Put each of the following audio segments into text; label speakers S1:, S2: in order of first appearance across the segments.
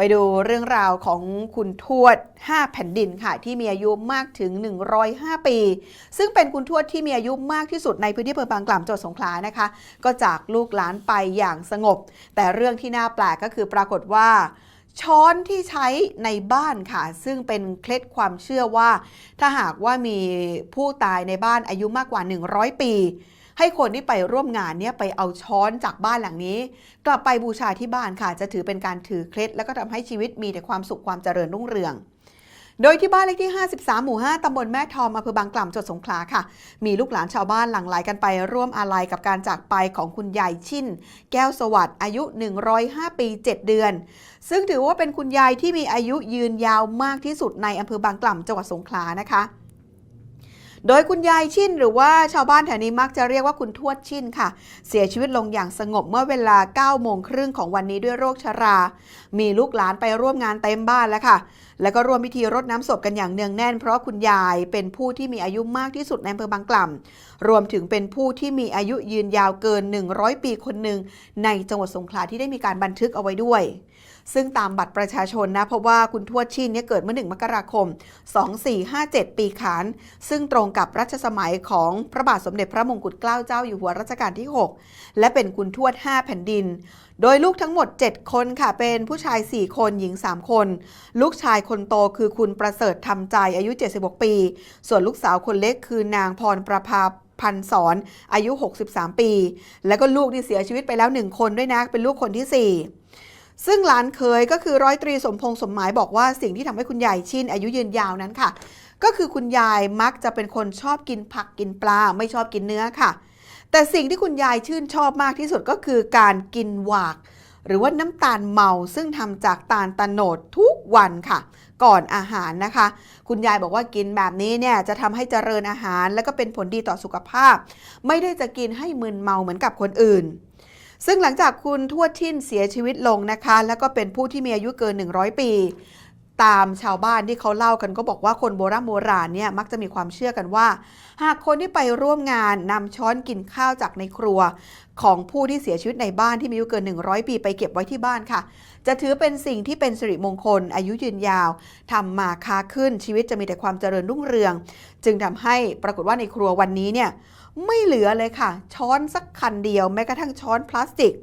S1: ไปดูเรื่องราวของคุณทวด 5 แผ่นดินค่ะ ที่มีอายุมากถึง 105 ปี ซึ่งเป็นคุณทวดที่มีอายุมากที่สุดในพื้นที่อำเภอบางกล่ำจังหวัดสงขลานะคะ ก็จากลูกหลานไปอย่างสงบ แต่เรื่องที่น่าแปลกก็คือปรากฏว่าช้อนที่ใช้ในบ้านค่ะ ซึ่งเป็นเคล็ดความเชื่อว่า ถ้าหากว่ามีผู้ตายในบ้านอายุมากกว่า 100 ปี ให้คนที่ไปร่วมงานเนี่ยไปเอาช้อนจากบ้านหลังนี้ กลับไปบูชาที่บ้านค่ะ จะถือเป็นการถือเคล็ดแล้วก็ทำให้ชีวิตมีแต่ความสุขความเจริญรุ่งเรืองโดยที่บ้านเลขที่ 53 หมู่ 5 ตำบลแม่ทอมอำเภอบางกล่ำจังหวัดสงขลาค่ะ มีลูกหลานชาวบ้านหลั่งไหลกันไปร่วมอาลัยกับการจากไปของคุณยายชินแก้วสวัสดิ์อายุ 105 ปี 7 เดือน ซึ่งถือว่าเป็นคุณยายที่มีอายุยืนยาวมากที่สุดในอำเภอบางกล่ำจังหวัดสงขลานะคะ โดยคุณยายชินหรือว่าชาวบ้านแถวนี้มักจะเรียกว่าคุณทวดชินค่ะ เสียชีวิตลงอย่างสงบเมื่อเวลา9โมงครึ่งของวันนี้ด้วยโรคชรา มีลูกหลานไปร่วมงานเต็มบ้านแล้วค่ะ แล้วก็ร่วมพิธีรดน้ำศพกันอย่างเนืองแน่น เพราะคุณยายเป็นผู้ที่มีอายุมากที่สุดในอำเภอบางกล่ำรวมถึงเป็นผู้ที่มีอายุยืนยาวเกิน 100 ปีคนหนึ่งในจังหวัดสงขลาที่ได้มีการบันทึกเอาไว้ด้วย ซึ่งตามบัตรประชาชนนะเพราะว่าคุณทวดชินเนี่ยเกิดเมื่อ 1 มกราคม 2457 ปีขาน ซึ่งตรงกับรัชสมัยของพระบาทสมเด็จพระมงกุฎเกล้าเจ้าอยู่หัวรัชกาลที่ 6 และเป็นคุณทวด 5 แผ่นดิน โดยลูกทั้งหมด 7 คนค่ะ เป็นผู้ชาย 4 คนหญิง 3 คน ลูกชายคนโตคือคุณประเสริฐทำใจอายุ 76 ปี ส่วนลูกสาวคนเล็กคือนางพรประภาพันธ์สอนอายุ 63 ปี แล้วก็ลูกที่เสียชีวิตไปแล้ว 1 คนด้วยนะ เป็นลูกคนที่ 4 ซึ่งหลานเคยก็คือร้อยตรีสมพงษ์สมหมายบอกว่าสิ่งที่ทำให้คุณยายชินอายุยืนยาวนั้นค่ะ ก็คือคุณยายมักจะเป็นคนชอบกินผักกินปลาไม่ชอบกินเนื้อค่ะ แต่สิ่งที่คุณยายชื่นชอบมากที่สุดก็คือการกินหวาก หรือว่าน้ำตาลเมาซึ่งทำจากตาลตะโนดทุกวันค่ะ ก่อนอาหารนะคะ คุณยายบอกว่ากินแบบนี้เนี่ยจะทำให้เจริญอาหาร และก็เป็นผลดีต่อสุขภาพ ไม่ได้จะกินให้มึนเมาเหมือนกับคนอื่น ซึ่งหลังจากคุณทวดทิ้นเสียชีวิตลงนะคะ แล้วก็เป็นผู้ที่มีอายุเกิน 100 ปี ตามชาวบ้านที่เขาเล่ากันก็บอกว่าคนโบราณโบราณเนี่ยมักจะมีความเชื่อกันว่า หากคนที่ไปร่วมงานนำช้อนกินข้าวจากในครัว ของผู้ที่เสียชีวิตในบ้านที่มีอายุเกิน 100 ปีไปเก็บไว้ที่บ้านค่ะ จะถือเป็นสิ่งที่เป็นสิริมงคล อายุยืนยาวทำมาค้าขึ้นชีวิตจะมีแต่ความเจริญรุ่งเรือง จึงทำให้ปรากฏว่าในครัววันนี้เนี่ยไม่เหลือเลยค่ะ ช้อนสักคันเดียวแม้กระทั่งช้อนพลาสติก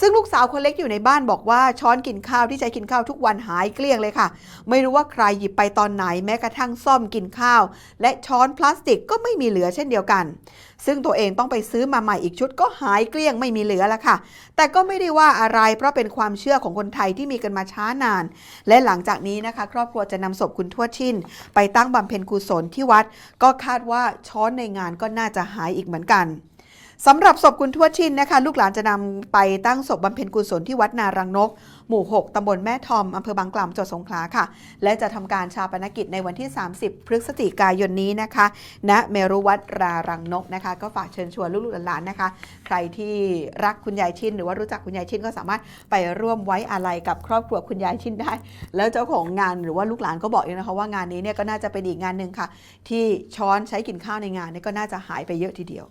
S1: ซึ่งลูกสาวคนเล็กอยู่ในบ้านบอกว่าช้อนกินข้าวที่ใช้กินข้าวทุกวันหายเกลี้ยงเลยค่ะ ไม่รู้ว่าใครหยิบไปตอนไหนแม้กระทั่งซ่อมกินข้าว และช้อนพลาสติกก็ไม่มีเหลือเช่นเดียวกัน ซึ่งตัวเองต้องไปซื้อมาใหม่อีกชุดก็หายเกลี้ยงไม่มีเหลือแล้วค่ะ แต่ก็ไม่ได้ว่าอะไรเพราะเป็นความเชื่อของคนไทยที่มีกันมาช้านาน และหลังจากนี้นะคะ ครอบครัวจะนำศพคุณทวดชินไปตั้งบำเพ็ญกุศลที่วัด ก็คาดว่าช้อนในงานก็น่าจะหายอีกเหมือนกัน สำหรับศพคุณทวดชินนะคะ ลูกหลานจะนำไปตั้งศพบำเพ็ญกุศลที่วัดนารังนก หมู่ 6ตำบลแม่ทอมอำเภอบางกล่ำจังหวัดสงขลาค่ะ และจะทำการชาปนกิจในวันที่ 30 พฤศจิกายนนี้นะคะณเมรุวัดรารังนกนะคะ ก็ฝากเชิญชวนลูกหลานนะคะ ใครที่รักคุณยายชินหรือว่ารู้จักคุณยายชินก็สามารถไปร่วมไว้อาลัยกับครอบครัวคุณยายชินได้ แล้วเจ้าของงานหรือว่าลูกหลานก็บอกเองนะคะว่างานนี้เนี่ยก็น่าจะเป็นอีกงานหนึ่งค่ะ ที่ช้อนใช้กินข้าวในงานเนี่ยก็น่าจะหายไปเยอะทีเดียว